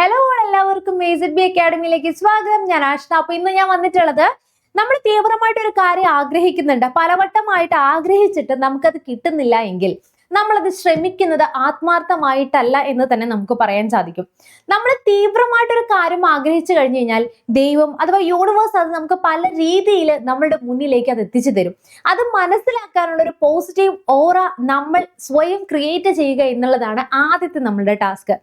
Hello എല്ലാവർക്കും മേസിഡ് B അക്കാഡമിയിലേക്ക് സ്വാഗതം. ഞാൻ ആഷ്ന. അപ്പൊ ഇന്ന് ഞാൻ വന്നിട്ടുള്ളത് നമ്മൾ തീവ്രമായിട്ട് ഒരു കാര്യം ആഗ്രഹിക്കുന്നുണ്ട്. പലവട്ടമായിട്ട് ആഗ്രഹിച്ചിട്ട് നമുക്കത് കിട്ടുന്നില്ല എങ്കിൽ നമ്മളത് ശ്രമിക്കുന്നത് ആത്മാർത്ഥമായിട്ടല്ല എന്ന് തന്നെ നമുക്ക് പറയാൻ സാധിക്കും. നമ്മൾ തീവ്രമായിട്ടൊരു കാര്യം ആഗ്രഹിച്ചു കഴിഞ്ഞു കഴിഞ്ഞാൽ ദൈവം അഥവാ യൂണിവേഴ്സ് അത് നമുക്ക് പല രീതിയിൽ നമ്മളുടെ മുന്നിലേക്ക് അത് എത്തിച്ചു തരും. അത് മനസ്സിലാക്കാനുള്ള ഒരു പോസിറ്റീവ് ഓറ നമ്മൾ സ്വയം ക്രിയേറ്റ് ചെയ്യുക എന്നുള്ളതാണ് ആദ്യത്തെ നമ്മളുടെ ടാസ്ക്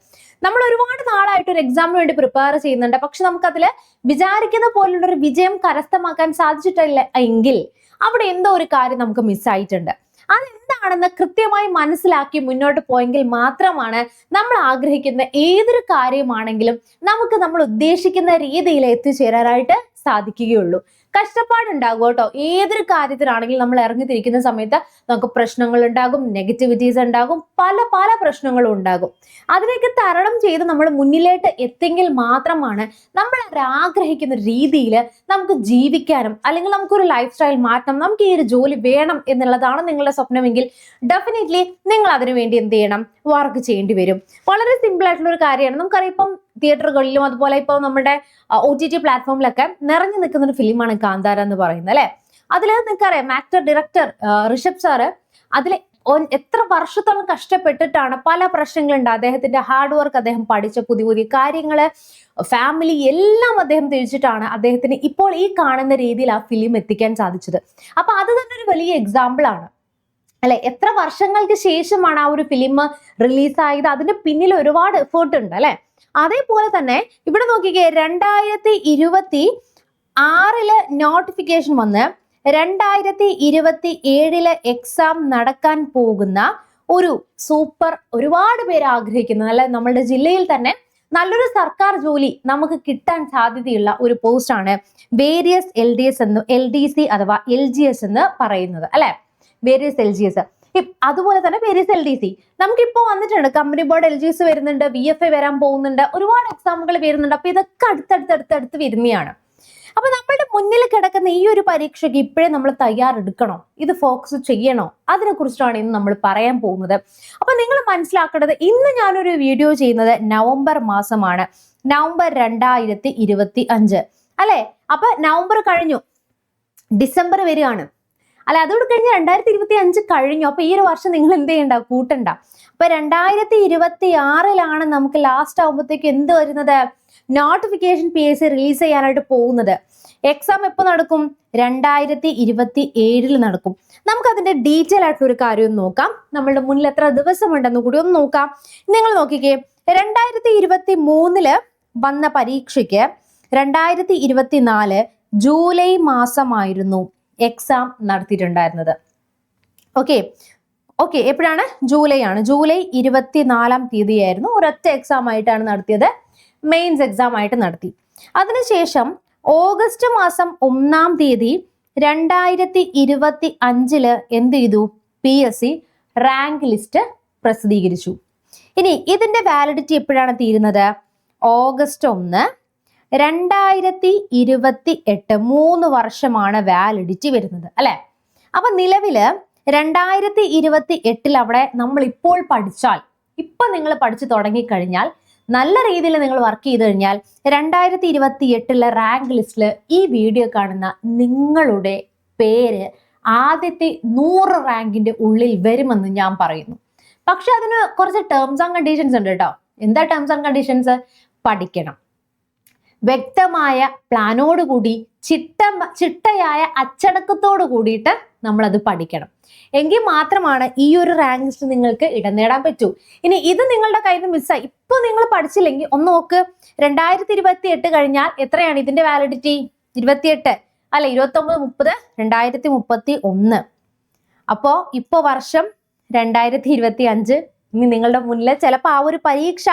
നമ്മൾ ഒരുപാട് നാളായിട്ട് ഒരു എക്സാമിന് വേണ്ടി പ്രിപ്പയർ ചെയ്യുന്നുണ്ട്. പക്ഷെ നമുക്കതിൽ വിചാരിക്കുന്ന പോലുള്ള ഒരു വിജയം കരസ്ഥമാക്കാൻ സാധിച്ചിട്ടില്ല എങ്കിൽ അവിടെ എന്തോ ഒരു കാര്യം നമുക്ക് മിസ്സായിട്ടുണ്ട് അതെന്താണെന്ന് കൃത്യമായി മനസ്സിലാക്കി മുന്നോട്ട് പോയെങ്കിൽ മാത്രമാണ് നമ്മൾ ആഗ്രഹിക്കുന്ന ഏതൊരു കാര്യമാണെങ്കിലും നമുക്ക് നമ്മൾ ഉദ്ദേശിക്കുന്ന രീതിയിൽ എത്തിച്ചേരാനായിട്ട് സാധിക്കുകയുള്ളൂ. കഷ്ടപ്പാടുണ്ടാകും കേട്ടോ. ഏതൊരു കാര്യത്തിലാണെങ്കിലും നമ്മൾ ഇറങ്ങിത്തിരിക്കുന്ന സമയത്ത് നമുക്ക് പ്രശ്നങ്ങൾ ഉണ്ടാകും നെഗറ്റിവിറ്റീസ് ഉണ്ടാകും പല പല പ്രശ്നങ്ങളും ഉണ്ടാകും. അതിലേക്ക് തരണം ചെയ്ത് നമ്മൾ മുന്നിലേട്ട് എത്തെങ്കിൽ മാത്രമാണ് നമ്മൾ ആഗ്രഹിക്കുന്ന രീതിയിൽ നമുക്ക് ജീവിക്കാനും അല്ലെങ്കിൽ നമുക്കൊരു ലൈഫ് സ്റ്റൈൽ മാറ്റണം നമുക്ക് ഈ ഒരു ജോലി വേണം എന്നുള്ളതാണ് നിങ്ങളുടെ സ്വപ്നമെങ്കിൽ ഡെഫിനറ്റ്ലി നിങ്ങൾ അതിനു വേണ്ടി എന്ത് ചെയ്യണം? വർക്ക് ചെയ്യേണ്ടി വരും. വളരെ സിമ്പിൾ ആയിട്ടുള്ള ഒരു കാര്യമാണ്. നമുക്കറിയാം ഇപ്പം തിയേറ്ററുകളിലും അതുപോലെ ഇപ്പം നമ്മുടെ ഒ ടി ടി പ്ലാറ്റ്ഫോമിലൊക്കെ നിറഞ്ഞു നിൽക്കുന്ന ഒരു ഫിലിമാണ് കാന്താര എന്ന് പറയുന്നത് അല്ലെ? അതിൽ നിങ്ങൾക്കറിയാം ആക്ടർ ഡയറക്ടർ ഋഷഭ് സാറ് അതിൽ എത്ര വർഷത്തോളം കഷ്ടപ്പെട്ടിട്ടാണ് പല പ്രശ്നങ്ങളുണ്ട്. അദ്ദേഹത്തിന്റെ ഹാർഡ് വർക്ക് അദ്ദേഹം പഠിച്ച പുതിയ പുതിയ കാര്യങ്ങൾ ഫാമിലി എല്ലാം അദ്ദേഹം തിരിച്ചിട്ടാണ് അദ്ദേഹത്തിന് ഇപ്പോൾ ഈ കാണുന്ന രീതിയിൽ ആ ഫിലിം എത്തിക്കാൻ സാധിച്ചത്. അപ്പൊ അത് തന്നെ ഒരു വലിയ എക്സാമ്പിൾ ആണ്. അല്ലെ? എത്ര വർഷങ്ങൾക്ക് ശേഷമാണ് ആ ഒരു ഫിലിം റിലീസായത് അതിന്റെ പിന്നിൽ ഒരുപാട് എഫേർട്ട് ഉണ്ട് അല്ലെ? അതേപോലെ തന്നെ ഇവിടെ നോക്കിക്കേ രണ്ടായിരത്തി ഇരുപത്തി ആറിൽ നോട്ടിഫിക്കേഷൻ വന്ന് രണ്ടായിരത്തി ഇരുപത്തി ഏഴിൽ എക്സാം നടക്കാൻ പോകുന്ന ഒരു സൂപ്പർ ഒരുപാട് പേര് ആഗ്രഹിക്കുന്ന. അല്ലെ നമ്മളുടെ ജില്ലയിൽ തന്നെ നല്ലൊരു സർക്കാർ ജോലി നമുക്ക് കിട്ടാൻ സാധ്യതയുള്ള ഒരു പോസ്റ്റ് ആണ് വേരിയസ് എൽ ഡി എസ് എന്ന് എൽ ഡി സി അഥവാ എൽ ജി എസ് എന്ന് പറയുന്നത്. അല്ലെ വേരിയസ് എൽ ജി എസ് അതുപോലെ തന്നെ വേരിയസ് എൽ ഡി സി നമുക്കിപ്പോൾ വന്നിട്ടുണ്ട് company board L G S വരുന്നുണ്ട് വി എഫ് എ വരാൻ പോകുന്നുണ്ട് ഒരുപാട് എക്സാമുകൾ വരുന്നുണ്ട്. അപ്പൊ ഇതൊക്കെ അടുത്തടുത്തടുത്തടുത്ത് അടുത്തടുത്ത് വരുന്നതാണ്. അപ്പൊ നമ്മളുടെ മുന്നിൽ കിടക്കുന്ന ഈ ഒരു പരീക്ഷയ്ക്ക് ഇപ്പോഴേ നമ്മൾ തയ്യാറെടുക്കണോ? ഇത് ഫോക്കസ് ചെയ്യണോ? അതിനെ കുറിച്ചിട്ടാണ് ഇന്ന് നമ്മൾ പറയാൻ പോകുന്നത്. അപ്പൊ നിങ്ങൾ മനസ്സിലാക്കേണ്ടത് ഇന്ന് ഞാനൊരു വീഡിയോ ചെയ്യുന്നത് നവംബർ മാസമാണ്. നവംബർ രണ്ടായിരത്തി ഇരുപത്തി അഞ്ച് അല്ലെ? അപ്പൊ നവംബർ കഴിഞ്ഞു. ഡിസംബർ വരികയാണ് അല്ല അതോട് കഴിഞ്ഞ് രണ്ടായിരത്തി ഇരുപത്തി അഞ്ച് കഴിഞ്ഞു. അപ്പൊ ഈ ഒരു വർഷം നിങ്ങൾ എന്ത് ചെയ്യണ്ട? കൂട്ടണ്ട. അപ്പൊ രണ്ടായിരത്തി ഇരുപത്തി ആറിലാണ് നമുക്ക് ലാസ്റ്റ് ആകുമ്പോഴത്തേക്ക് എന്ത് വരുന്നത്? Notification P S C release ചെയ്യാനായിട്ട് പോകുന്നത്. എക്സാം എപ്പോൾ നടക്കും? രണ്ടായിരത്തി ഇരുപത്തി ഏഴിൽ നടക്കും. നമുക്ക് അതിന്റെ ഡീറ്റെയിൽ ആയിട്ടുള്ള ഒരു കാര്യം നോക്കാം. നമ്മളുടെ മുന്നിൽ എത്ര ദിവസം ഉണ്ടെന്ന് കൂടി ഒന്ന് നോക്കാം. നിങ്ങൾ നോക്കിക്കേ രണ്ടായിരത്തി ഇരുപത്തി മൂന്നിൽ വന്ന പരീക്ഷയ്ക്ക് രണ്ടായിരത്തി ഇരുപത്തി നാല് ജൂലൈ മാസമായിരുന്നു. എക്സാം നടത്തിയിട്ടുണ്ടായിരുന്നത്. ഓക്കെ ഓക്കെ എപ്പോഴാണ്? ജൂലൈ ആണ്. ജൂലൈ ഇരുപത്തിനാലാം തീയതിയായിരുന്നു. ഒരൊറ്റ എക്സാം ആയിട്ടാണ് നടത്തിയത്. മെയിൻസ് എക്സാം ആയിട്ട് നടത്തി. അതിനുശേഷം ഓഗസ്റ്റ് മാസം ഒന്നാം തീയതി രണ്ടായിരത്തി ഇരുപത്തി അഞ്ചിൽ എന്ത് ചെയ്തു? P S C rank list പ്രസിദ്ധീകരിച്ചു. ഇനി ഇതിന്റെ വാലിഡിറ്റി എപ്പോഴാണ് തീരുന്നത്? ഓഗസ്റ്റ് ഒന്ന് രണ്ടായിരത്തി ഇരുപത്തി എട്ട് മൂന്ന് വർഷമാണ് വാലിഡിറ്റി വരുന്നത് അല്ലെ? അപ്പൊ നിലവിൽ രണ്ടായിരത്തി ഇരുപത്തി എട്ടിൽ അവിടെ നമ്മൾ ഇപ്പോൾ പഠിച്ചാൽ ഇപ്പൊ നിങ്ങൾ പഠിച്ചു തുടങ്ങിക്കഴിഞ്ഞാൽ നല്ല രീതിയിൽ നിങ്ങൾ വർക്ക് ചെയ്ത് കഴിഞ്ഞാൽ രണ്ടായിരത്തി ഇരുപത്തി എട്ടിലെ റാങ്ക് ലിസ്റ്റിൽ ഈ വീഡിയോ കാണുന്ന നിങ്ങളുടെ പേര് ആദ്യത്തെ നൂറ് റാങ്കിന്റെ ഉള്ളിൽ വരുമെന്ന് ഞാൻ പറയുന്നു. പക്ഷെ അതിന് കുറച്ച് ടേംസ് ആൻഡ് കണ്ടീഷൻസ് ഉണ്ട് കേട്ടോ. എന്താ ടേംസ് ആൻഡ് കണ്ടീഷൻസ് പഠിക്കണം. വ്യക്തമായ പ്ലാനോട് കൂടി ചിട്ട ചിട്ടയായ അച്ചടക്കത്തോട് കൂടിയിട്ട് നമ്മൾ അത് പഠിക്കണം. എങ്കിൽ മാത്രമാണ് ഈ ഒരു റാങ്ക് ലിസ്റ്റ് നിങ്ങൾക്ക് ഇടം നേടാൻ പറ്റൂ. ഇനി ഇത് നിങ്ങളുടെ കയ്യിൽ നിന്ന് മിസ്സായി ഇപ്പൊ നിങ്ങൾ പഠിച്ചില്ലെങ്കിൽ ഒന്ന് നോക്ക്. രണ്ടായിരത്തി ഇരുപത്തി എട്ട് കഴിഞ്ഞാൽ എത്രയാണ് ഇതിന്റെ വാലിഡിറ്റി ഇരുപത്തിയെട്ട് അല്ല ഇരുപത്തി ഒമ്പത് മുപ്പത്? രണ്ടായിരത്തി മുപ്പത്തി ഒന്ന് അപ്പോ ഇപ്പൊ വർഷം രണ്ടായിരത്തി ഇരുപത്തി അഞ്ച് ഇനി നിങ്ങളുടെ മുന്നിൽ ചിലപ്പോൾ ആ ഒരു പരീക്ഷ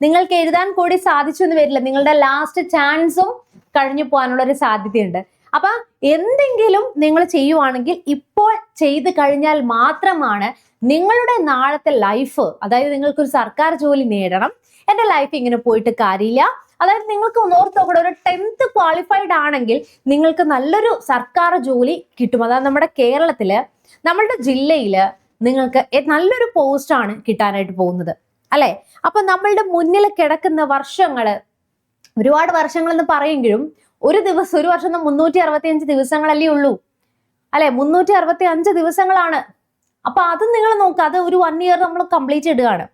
നിങ്ങൾക്ക് എഴുതാൻ കൂടി സാധിച്ചു എന്ന് വരില്ല. നിങ്ങളുടെ ലാസ്റ്റ് ചാൻസും കഴിഞ്ഞു പോകാനുള്ള ഒരു സാധ്യതയുണ്ട്. അപ്പൊ എന്തെങ്കിലും നിങ്ങൾ ചെയ്യുവാണെങ്കിൽ ഇപ്പോൾ ചെയ്ത് കഴിഞ്ഞാൽ മാത്രമാണ് നിങ്ങളുടെ നാളത്തെ ലൈഫ് അതായത് നിങ്ങൾക്കൊരു സർക്കാർ ജോലി നേടണം. എന്റെ ലൈഫ് ഇങ്ങനെ പോയിട്ട് കാര്യമില്ല. അതായത് നിങ്ങൾക്ക് ഓർത്ത് നോക്കണം ഒരു ടെൻത്ത് ക്വാളിഫൈഡ് ആണെങ്കിൽ നിങ്ങൾക്ക് നല്ലൊരു സർക്കാർ ജോലി കിട്ടും. അതായത് നമ്മുടെ കേരളത്തിൽ നമ്മളുടെ ജില്ലയിൽ നിങ്ങൾക്ക് നല്ലൊരു പോസ്റ്റാണ് കിട്ടാനായിട്ട് പോകുന്നത്. അല്ലെ? അപ്പൊ നമ്മളുടെ മുന്നിൽ കിടക്കുന്ന വർഷങ്ങൾ ഒരുപാട് വർഷങ്ങൾ എന്ന് പറയുമെങ്കിലും ഒരു ദിവസം ഒരു വർഷം മുന്നൂറ്റി അറുപത്തി അഞ്ച് ദിവസങ്ങളല്ലേ ഉള്ളൂ. അല്ലെ? മുന്നൂറ്റി അറുപത്തി അഞ്ച് ദിവസങ്ങളാണ്. അപ്പൊ അത് നിങ്ങൾ നോക്കുക അത് ഒരു വൺ ഇയർ നമ്മൾ കംപ്ലീറ്റ് ഇടുകയാണ്.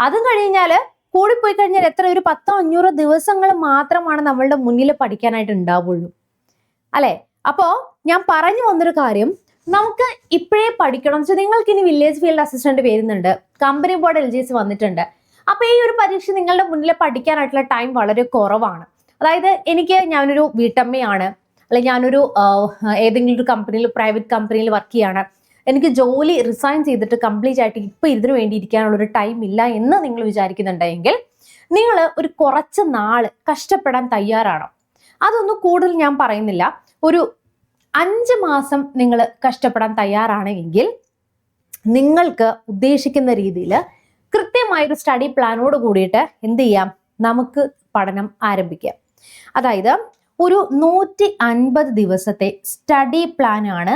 അതും കഴിഞ്ഞാൽ കൂടിപ്പോയി കഴിഞ്ഞാൽ എത്ര? ഒരു പത്തോ അഞ്ഞൂറോ ദിവസങ്ങൾ മാത്രമാണ് നമ്മളുടെ മുന്നിൽ പഠിക്കാനായിട്ട് ഉണ്ടാവുള്ളൂ. അല്ലെ? അപ്പോ ഞാൻ പറഞ്ഞു വന്നൊരു കാര്യം നമുക്ക് ഇപ്പോഴേ പഠിക്കണം. വെച്ചാൽ നിങ്ങൾക്ക് ഇനി വില്ലേജ് ഫീൽഡ് അസിസ്റ്റന്റ് വരുന്നുണ്ട്. Company board L G S വന്നിട്ടുണ്ട്. അപ്പൊ ഈ ഒരു പരീക്ഷ നിങ്ങളുടെ മുന്നിൽ പഠിക്കാനായിട്ടുള്ള ടൈം വളരെ കുറവാണ്. അതായത് എനിക്ക് ഞാനൊരു വീട്ടമ്മയാണ്. അല്ലെങ്കിൽ ഞാനൊരു ഏതെങ്കിലും ഒരു കമ്പനിയിൽ പ്രൈവറ്റ് കമ്പനിയിൽ വർക്ക് ചെയ്യാണ്. എനിക്ക് ജോലി റിസൈൻ ചെയ്തിട്ട് കംപ്ലീറ്റ് ആയിട്ട് ഇപ്പൊ ഇതിനു വേണ്ടി ഇരിക്കാനുള്ള ഒരു ടൈം ഇല്ല എന്ന് നിങ്ങൾ വിചാരിക്കുന്നുണ്ടെങ്കിൽ നിങ്ങൾ ഒരു കുറച്ച് നാൾ കഷ്ടപ്പെടാൻ തയ്യാറാണോ. അതൊന്നും കൂടുതൽ ഞാൻ പറയുന്നില്ല. ഒരു അഞ്ച് മാസം നിങ്ങൾ കഷ്ടപ്പെടാൻ തയ്യാറാണെങ്കിൽ നിങ്ങൾക്ക് ഉദ്ദേശിക്കുന്ന രീതിയിൽ കൃത്യമായൊരു സ്റ്റഡി പ്ലാനോട് കൂടിയിട്ട് എന്ത് ചെയ്യാം? നമുക്ക് പഠനം ആരംഭിക്കാം. അതായത് ഒരു നൂറ്റി അൻപത് ദിവസത്തെ സ്റ്റഡി പ്ലാൻ ആണ്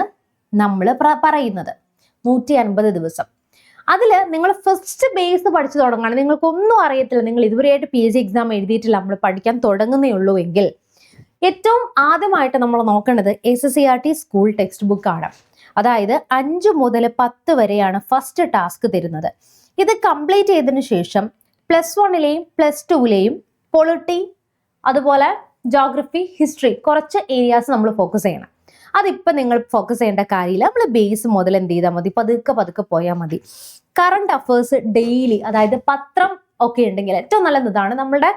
നമ്മൾ പറയുന്നത്. നൂറ്റി അൻപത് ദിവസം. അതിൽ നിങ്ങൾ ഫസ്റ്റ് ബേസ് പഠിച്ചു തുടങ്ങുകയാണ്. നിങ്ങൾക്കൊന്നും അറിയത്തില്ല. നിങ്ങൾ ഇതുവരെയായിട്ട് പി സി എക്സാം എഴുതിയിട്ടില്ല. നമ്മൾ പഠിക്കാൻ തുടങ്ങുന്നേ ഉള്ളൂ എങ്കിൽ ഏറ്റവും ആദ്യമായിട്ട് നമ്മൾ നോക്കേണ്ടത് S S C R T school textbook ആണ്. അതായത് അഞ്ച് മുതൽ പത്ത് വരെയാണ് ഫസ്റ്റ് ടാസ്ക് തരുന്നത്. ഇത് കംപ്ലീറ്റ് ചെയ്തതിനു ശേഷം പ്ലസ് വണ്ണിലെയും പ്ലസ് ടുവിലെയും പൊളിറ്റി അതുപോലെ ജോഗ്രഫി ഹിസ്റ്ററി കുറച്ച് ഏരിയാസ് നമ്മൾ ഫോക്കസ് ചെയ്യണം. അതിപ്പോൾ നിങ്ങൾ ഫോക്കസ് ചെയ്യേണ്ട കാര്യമില്ല. നമ്മൾ ബേസ് മുതൽ എന്ത് ചെയ്താൽ മതി? പതുക്കെ പതുക്കെ പോയാൽ മതി. കറണ്ട് അഫേഴ്സ് ഡെയിലി അതായത് പത്രം ഒക്കെ ഉണ്ടെങ്കിൽ ഏറ്റവും നല്ലത് ഇതാണ്. നമ്മുടെ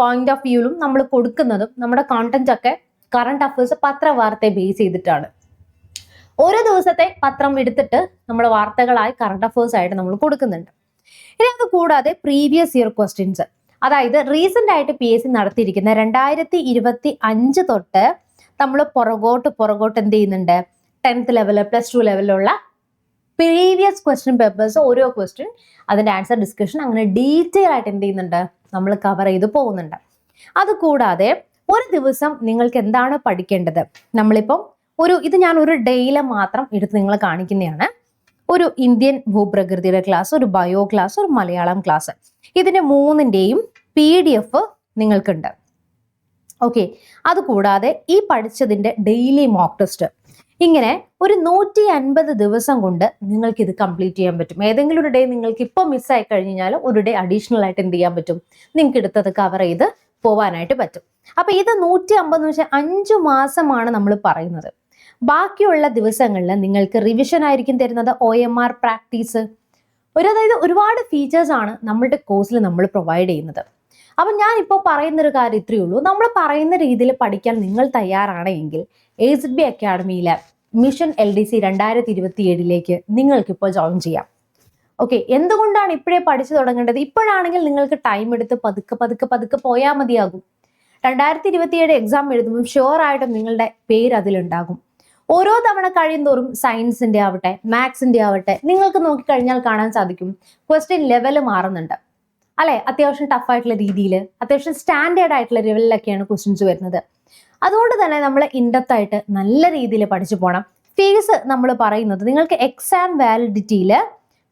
പോയിന്റ് ഓഫ് വ്യൂലും നമ്മൾ കൊടുക്കുന്നതും നമ്മുടെ കോണ്ടന്റ് ഒക്കെ കറണ്ട് അഫേഴ്സ് പത്രവാർത്തയെ ബേസ് ചെയ്തിട്ടാണ്. ഓരോ ദിവസത്തെ പത്രം എടുത്തിട്ട് നമ്മൾ വാർത്തകളായി കറണ്ട് അഫേഴ്സ് ആയിട്ട് നമ്മൾ കൊടുക്കുന്നുണ്ട്. ഇനി അത് കൂടാതെ പ്രീവിയസ് ഇയർ ക്വസ്റ്റ്യൻസ് അതായത് റീസെന്റ് ആയിട്ട് പി എസ് സി നടത്തിയിരിക്കുന്ന രണ്ടായിരത്തി ഇരുപത്തി അഞ്ച് തൊട്ട് നമ്മൾ പുറകോട്ട് പുറകോട്ട് എന്ത് ചെയ്യുന്നുണ്ട്? ടെൻത്ത് ലെവൽ പ്ലസ് ടു ലെവലിലുള്ള പ്രീവിയസ് ക്വസ്റ്റ്യൻ പേപ്പേഴ്സ് ഓരോ ക്വസ്റ്റ്യൻ അതിന്റെ ആൻസർ ഡിസ്കഷൻ അങ്ങനെ ഡീറ്റെയിൽ ആയിട്ട് എന്ത് ചെയ്യുന്നുണ്ട്? നമ്മൾ കവർ ചെയ്ത് പോകുന്നുണ്ട്. അതുകൂടാതെ ഒരു ദിവസം നിങ്ങൾക്ക് എന്താണ് പഠിക്കേണ്ടത്? നമ്മളിപ്പം ഒരു ഇത് ഞാൻ ഒരു ഡേയിലെ മാത്രം എടുത്ത് നിങ്ങൾ കാണിക്കുന്നതാണ്. ഒരു ഇന്ത്യൻ ഭൂപ്രകൃതിയുടെ ക്ലാസ് ഒരു ബയോ ക്ലാസ് ഒരു മലയാളം ക്ലാസ് ഇതിന്റെ മൂന്നിന്റെയും പി ഡി എഫ് നിങ്ങൾക്കുണ്ട്. ഓക്കെ അതുകൂടാതെ ഈ പഠിച്ചതിന്റെ ഡെയിലി മോക്ക് ടെസ്റ്റ് ഇങ്ങനെ ഒരു നൂറ്റി അൻപത് ദിവസം കൊണ്ട് നിങ്ങൾക്ക് ഇത് കംപ്ലീറ്റ് ചെയ്യാൻ പറ്റും. ഏതെങ്കിലും ഒരു ഡേ നിങ്ങൾക്ക് ഇപ്പോൾ മിസ്സായി കഴിഞ്ഞാൽ ഒരു ഡേ അഡീഷണൽ ആയിട്ട് എന്ത് ചെയ്യാൻ പറ്റും? നിങ്ങൾക്ക് എടുത്തത് കവർ ചെയ്ത് പോവാനായിട്ട് പറ്റും. അപ്പൊ ഇത് നൂറ്റി അമ്പത് വെച്ചാൽ അഞ്ചു മാസമാണ് നമ്മൾ പറയുന്നത്. ബാക്കിയുള്ള ദിവസങ്ങളിൽ നിങ്ങൾക്ക് റിവിഷൻ ആയിരിക്കും തരുന്നത് ഒ എം ആർ പ്രാക്ടീസ് ഒരു അതായത് ഒരുപാട് ഫീച്ചേഴ്സ് ആണ് നമ്മളുടെ കോഴ്സിൽ നമ്മൾ പ്രൊവൈഡ് ചെയ്യുന്നത്. അപ്പം ഞാൻ ഇപ്പോൾ പറയുന്ന ഒരു കാര്യം ഇത്രയേ ഉള്ളൂ. നമ്മൾ പറയുന്ന രീതിയിൽ പഠിക്കാൻ നിങ്ങൾ തയ്യാറാണെങ്കിൽ എസ് ബി അക്കാഡമിയിലെ മിഷൻ എൽ ഡി സി രണ്ടായിരത്തി ഇരുപത്തി ഏഴിലേക്ക് നിങ്ങൾക്കിപ്പോൾ ജോയിൻ ചെയ്യാം. ഓക്കെ എന്തുകൊണ്ടാണ് ഇപ്പോഴേ പഠിച്ചു തുടങ്ങേണ്ടത്? ഇപ്പോഴാണെങ്കിൽ നിങ്ങൾക്ക് ടൈം എടുത്ത് പതുക്കെ പതുക്കെ പതുക്കെ പോയാൽ മതിയാകും. രണ്ടായിരത്തി ഇരുപത്തിയേഴ് എക്സാം എഴുതുമ്പോൾ ഷുവർ ആയിട്ടും നിങ്ങളുടെ പേര് അതിലുണ്ടാകും. ഓരോ തവണ കഴിയുന്തോറും സയൻസിന്റെ ആവട്ടെ മാത്സിന്റെ ആവട്ടെ നിങ്ങൾക്ക് നോക്കിക്കഴിഞ്ഞാൽ കാണാൻ സാധിക്കും. ക്വസ്റ്റ്യൻ ലെവൽ മാറുന്നുണ്ട്. അല്ലെ? അത്യാവശ്യം ടഫ് ആയിട്ടുള്ള രീതിയിൽ അത്യാവശ്യം സ്റ്റാൻഡേർഡ് ആയിട്ടുള്ള ലെവലിലൊക്കെയാണ് ക്വസ്റ്റ്യൻസ് വരുന്നത്. അതുകൊണ്ട് തന്നെ നമ്മൾ ഇൻഡെപ്ത് ആയിട്ട് നല്ല രീതിയിൽ പഠിച്ചു പോകണം ഫീസ് നമ്മൾ പറയുന്നത് നിങ്ങൾക്ക് എക്സാം വാലിഡിറ്റിയിൽ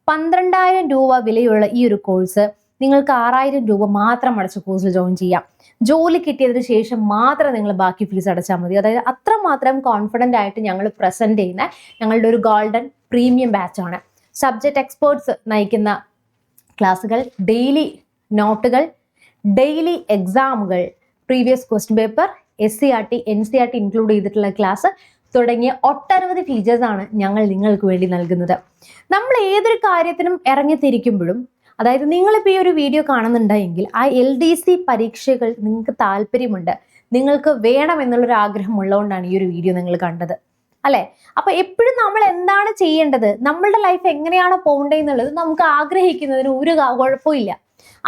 പന്ത്രണ്ടായിരം രൂപ വിലയുള്ള ഈ ഒരു കോഴ്സ് നിങ്ങൾക്ക് ആറായിരം രൂപ മാത്രം അടച്ച കോഴ്സിൽ ജോയിൻ ചെയ്യാം. ജോലി കിട്ടിയതിന് ശേഷം മാത്രം നിങ്ങൾ ബാക്കി ഫീസ് അടച്ചാൽ മതി. അതായത് അത്രമാത്രം കോൺഫിഡന്റ് ആയിട്ട് ഞങ്ങൾ പ്രസന്റ് ചെയ്യുന്ന ഞങ്ങളുടെ ഒരു ഗോൾഡൻ പ്രീമിയം ബാച്ചാണ് സബ്ജക്ട് എക്സ്പേർട്സ് നയിക്കുന്ന ക്ലാസ്സുകൾ ഡെയിലി നോട്ടുകൾ daily എക്സാമുകൾ previous question paper S C R T N C R T include ചെയ്തിട്ടുള്ള ക്ലാസ് തുടങ്ങിയ ഒട്ടനവധി ഫീച്ചേഴ്സാണ് ഞങ്ങൾ നിങ്ങൾക്ക് വേണ്ടി നൽകുന്നത്. നമ്മൾ ഏതൊരു കാര്യത്തിനും ഇറങ്ങിത്തിരിക്കുമ്പോഴും അതായത് നിങ്ങളിപ്പോൾ ഈ ഒരു വീഡിയോ കാണുന്നുണ്ടെങ്കിൽ ആ എൽ ഡി സി പരീക്ഷകൾ നിങ്ങൾക്ക് താല്പര്യമുണ്ട് നിങ്ങൾക്ക് വേണം എന്നുള്ളൊരു ആഗ്രഹം ഉള്ളതുകൊണ്ടാണ് ഈ ഒരു വീഡിയോ നിങ്ങൾ കണ്ടത്. അല്ലെ? അപ്പൊ എപ്പോഴും നമ്മൾ എന്താണ് ചെയ്യേണ്ടത്? നമ്മളുടെ ലൈഫ് എങ്ങനെയാണ് പോകേണ്ടതെന്നുള്ളത് നമുക്ക് ആഗ്രഹിക്കുന്നതിന് ഒരു കുഴപ്പമില്ല.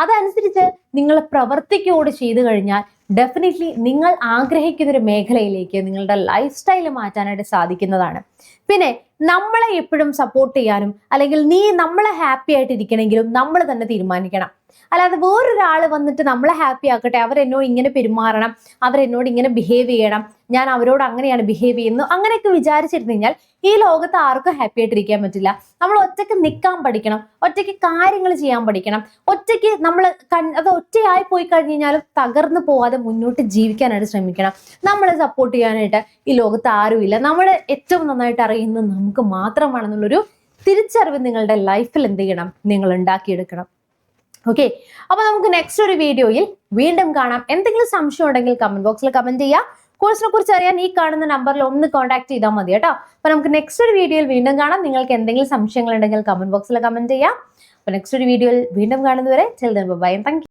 അതനുസരിച്ച് നിങ്ങൾ പ്രവർത്തിക്കോട് ചെയ്തു കഴിഞ്ഞാൽ ഡെഫിനറ്റ്ലി നിങ്ങൾ ആഗ്രഹിക്കുന്ന ഒരു മേഖലയിലേക്ക് നിങ്ങളുടെ ലൈഫ് സ്റ്റൈൽ മാറ്റാനായിട്ട് സാധിക്കുന്നതാണ്. പിന്നെ നമ്മളെ എപ്പോഴും സപ്പോർട്ട് ചെയ്യാനും അല്ലെങ്കിൽ നീ നമ്മളെ ഹാപ്പി ആയിട്ടിരിക്കണമെങ്കിലും നമ്മൾ തന്നെ തീരുമാനിക്കണം. അല്ലാതെ വേറൊരാൾ വന്നിട്ട് നമ്മളെ ഹാപ്പി ആക്കട്ടെ. അവരെന്നോട് ഇങ്ങനെ പെരുമാറണം. അവരെന്നോട് ഇങ്ങനെ ബിഹേവ് ചെയ്യണം. ഞാൻ അവരോട് അങ്ങനെയാണ് ബിഹേവ് ചെയ്യുന്നത്. അങ്ങനെയൊക്കെ വിചാരിച്ചിരുന്നു കഴിഞ്ഞാൽ ഈ ലോകത്ത് ആർക്കും ഹാപ്പി ആയിട്ടിരിക്കാൻ പറ്റില്ല. നമ്മൾ ഒറ്റയ്ക്ക് നിൽക്കാൻ പഠിക്കണം. ഒറ്റയ്ക്ക് കാര്യങ്ങൾ ചെയ്യാൻ പഠിക്കണം. ഒറ്റയ്ക്ക് നമ്മൾ അത് ഒറ്റയായി പോയി കഴിഞ്ഞ് കഴിഞ്ഞാലും തകർന്നു പോവാതെ മുന്നോട്ട് ജീവിക്കാനായിട്ട് ശ്രമിക്കണം. നമ്മളെ സപ്പോർട്ട് ചെയ്യാനായിട്ട് ഈ ലോകത്ത് ആരുമില്ല. നമ്മളെ ഏറ്റവും നന്നായിട്ട് അറിയുന്നത് നമുക്ക് മാത്രമാണെന്നുള്ളൊരു തിരിച്ചറിവ് നിങ്ങളുടെ ലൈഫിൽ എന്ത് ചെയ്യണം? നിങ്ങൾ ഉണ്ടാക്കിയെടുക്കണം. ഓക്കെ അപ്പൊ നമുക്ക് നെക്സ്റ്റ് ഒരു വീഡിയോയിൽ വീണ്ടും കാണാം. എന്തെങ്കിലും സംശയം ഉണ്ടെങ്കിൽ കമന്റ് ബോക്സിൽ കമന്റ് ചെയ്യുക. കോഴ്സിനെ കുറിച്ച് അറിയാൻ ഈ കാണുന്ന നമ്പറിൽ ഒന്ന് കോൺടാക്ട് ചെയ്താൽ മതി കേട്ടോ. അപ്പൊ നമുക്ക് നെക്സ്റ്റ് ഒരു വീഡിയോയിൽ വീണ്ടും കാണാം. നിങ്ങൾക്ക് എന്തെങ്കിലും സംശയങ്ങൾ ഉണ്ടെങ്കിൽ കമന്റ് ബോക്സിൽ കമന്റ് ചെയ്യാം. അപ്പൊ നെക്സ്റ്റ് ഒരു വീഡിയോയിൽ വീണ്ടും കാണുന്നവരെ ചെലുതുമ്പോൾ ബൈ താങ്ക്